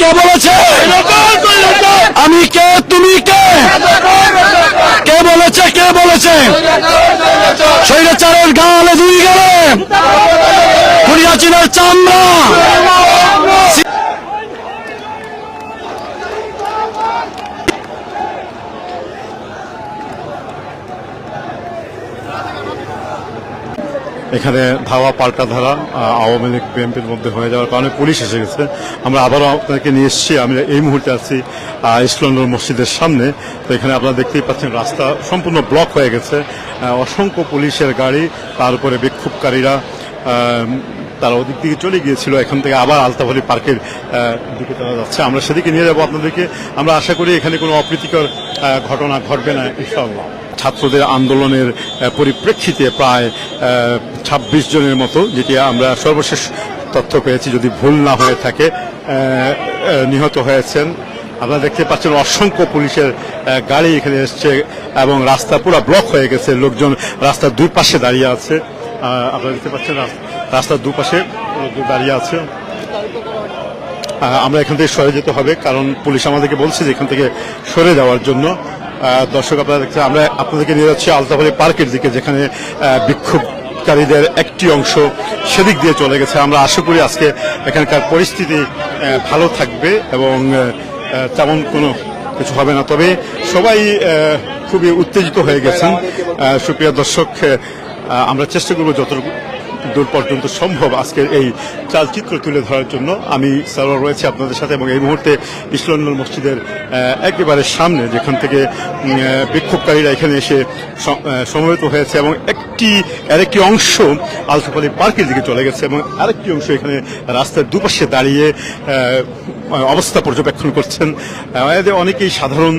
কে বলেছে? আমি কে? তুমি কে? কে বলেছে? কে বলেছে? শৈরাচারের গালে দুই গেলে। খুনিয়াচিনের চামড়া। এখানে ধাওয়া পাল্টা ধারা আওয়ামী লীগ বিএনপির মধ্যে হয়ে যাওয়ার কারণে পুলিশ এসে গেছে। আমরা আবারও আপনাকে নিয়ে এসেছি আমি এই মুহূর্তে আছি আহ, ইসলামপুর মসজিদের সামনে। তো এখানে আপনারা দেখতেই পাচ্ছেন রাস্তা সম্পূর্ণ ব্লক হয়ে গেছে। অসংখ্য পুলিশের গাড়ি তার উপরে বিক্ষোভকারীরা তারা ওদিক দিকে চলে গিয়েছিল। এখান থেকে আবার আলতাফালি পার্কের দিকে তারা যাচ্ছে। আমরা সেদিকে নিয়ে যাব আপনাদেরকে। আমরা আশা করি এখানে কোনো অপ্রীতিকর ঘটনা ঘটবে না ইনশাআল্লাহ। ছাত্রদের আন্দোলনের পরিপ্রেক্ষিতে প্রায় ছাব্বিশ জনের মতো, যেটি আমরা সর্বশেষ তথ্য পেয়েছি, যদি ভুল না হয়ে থাকে নিহত হয়েছেন। আপনারা দেখতে পাচ্ছেন অসংখ্য পুলিশের গাড়ি এখানে এসছে এবং রাস্তা পুরো ব্লক হয়ে গেছে। লোকজন রাস্তার দুই পাশে দাঁড়িয়ে আছে। আপনারা দেখতে পাচ্ছেন রাস- রাস্তার দুপাশে দাঁড়িয়ে আছে। আমরা এখান থেকে সরে যেতে হবে, কারণ পুলিশ আমাদেরকে বলছে যে এখান থেকে সরে যাওয়ার জন্য। দর্শক আপনারা দেখছেন আমরা আপনাদেরকে নিয়ে যাচ্ছি আলতাফালি পার্কের দিকে যেখানে আহ, বিক্ষোভকারীদের একটি অংশ সেদিক দিয়ে চলে গেছে। আমরা আশা করি আজকে এখানকার পরিস্থিতি ভালো থাকবে এবং তেমন কোনো কিছু হবে না। তবে সবাই খুবই উত্তেজিত হয়ে গেছেন। সুপ্রিয় দর্শক আমরা চেষ্টা করব যতটুকু দূর পর্যন্ত সম্ভব আজকের এই চালচিত্র তুলে ধরার জন্য। আমি সালোয়ার রয়েছে আপনাদের সাথে এবং এই মুহূর্তে ইসলামুল মসজিদের একেবারে সামনে, যেখান থেকে বিক্ষোভকারীরা এখানে এসে সমবেত হয়েছে এবং একটি, আরেকটি অংশ আলসাফালি পার্কের দিকে চলে গেছে এবং আরেকটি অংশ এখানে রাস্তার দুপাশে দাঁড়িয়ে অবস্থা পর্যবেক্ষণ করছেন। এদের অনেকেই সাধারণ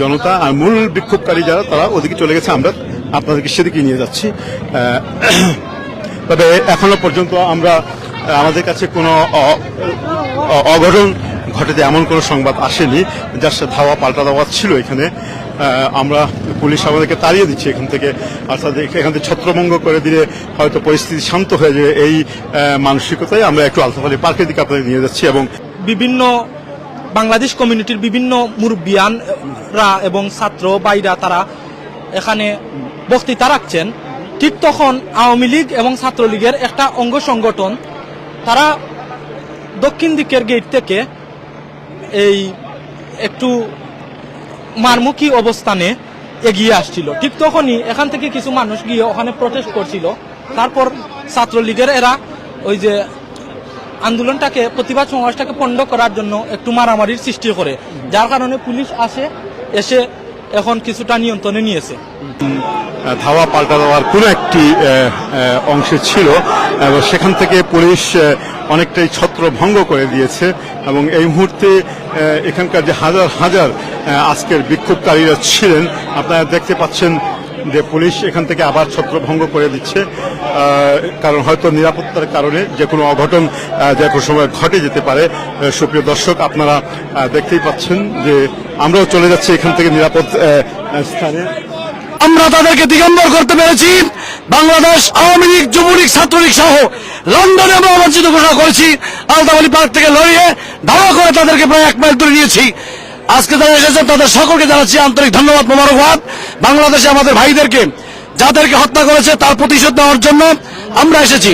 জনতা আর মূল বিক্ষোভকারী যারা, তারা ওদিকে চলে গেছে। আমরা আপনাদেরকে সেদিকে নিয়ে যাচ্ছি। তবে এখনও পর্যন্ত আমরা আমাদের কাছে কোনো অঘটন ঘটেছে এমন কোনো সংবাদ আসেনি, যার সাথে ধাওয়া পাল্টা দেওয়া ছিল এখানে। আমরা পুলিশ আমাদেরকে তাড়িয়ে দিচ্ছে এখান থেকে, অর্থাৎ এখান থেকে ছত্রভঙ্গ করে দিলে হয়তো পরিস্থিতি শান্ত হয়ে যাবে এই মানসিকতায় আমরা একটু আলতাফালি পার্কের দিকে আপনাদের নিয়ে যাচ্ছি এবং বিভিন্ন বাংলাদেশ কমিউনিটির বিভিন্ন মুরব্বিয়ানরা এবং ছাত্র বাইরা তারা এখানে বক্তৃতা রাখছেন। ঠিক তখন আওয়ামী লীগ এবং ছাত্রলীগের একটা অঙ্গ সংগঠন, তারা দক্ষিণ দিকের গেট থেকে এই একটু মারমুখী অবস্থানে এগিয়ে আসছিল। ঠিক তখনই এখান থেকে কিছু মানুষ গিয়ে ওখানে প্রটেস্ট করছিল। তারপর ছাত্রলীগের এরা ওই যে আন্দোলনটাকে, প্রতিবাদ সমাবেশটাকে পণ্ড করার জন্য একটু মারামারির সৃষ্টি করে। যার কারণে পুলিশ আসে, এসে এখন কিছুটা নিয়ন্ত্রণে নিয়েছে। ধাওয়া পাল্টা দেওয়ার কোনো একটি অংশে ছিল। এবং সেখান থেকে পুলিশ অনেকটাই ছত্র ভঙ্গ করে দিয়েছে। এবং এই মুহূর্তে এখানকার যে হাজার হাজার আজকের বিক্ষোভকারীরা ছিলেন, আপনারা দেখতে পাচ্ছেন যে পুলিশ এখান থেকে আবার ছত্রভঙ্গ করে দিচ্ছে। কারণ হয়তো নিরাপত্তার কারণে যে কোনো অঘটন যে কোনো সময় ঘটে যেতে পারে। সুপ্রিয় দর্শক, আপনারা দেখতেই পাচ্ছেন যে আমরাও চলে যাচ্ছি এখান থেকে নিরাপদ স্থানে। আমরা তাদেরকে দিগম্বর করতে পেরেছি। বাংলাদেশ আওয়ামী লীগ, যুবলীগ, ছাত্রলীগ সহ লন্ডনে আমরা অবাঞ্ছিত ঘোষণা করেছি। আলতাবালি পার্ক থেকে লড়িয়ে ধাওয়া করে তাদেরকে প্রায় এক মাইল তুলে নিয়েছি। আজকে যারা এসেছেন, তাদের সকলকে জানাচ্ছি আন্তরিক ধন্যবাদ, মোবারকবাদ। বাংলাদেশে আমাদের ভাইদেরকে, যাদেরকে হত্যা করেছে, তার প্রতিশোধ নেওয়ার জন্য আমরা এসেছি।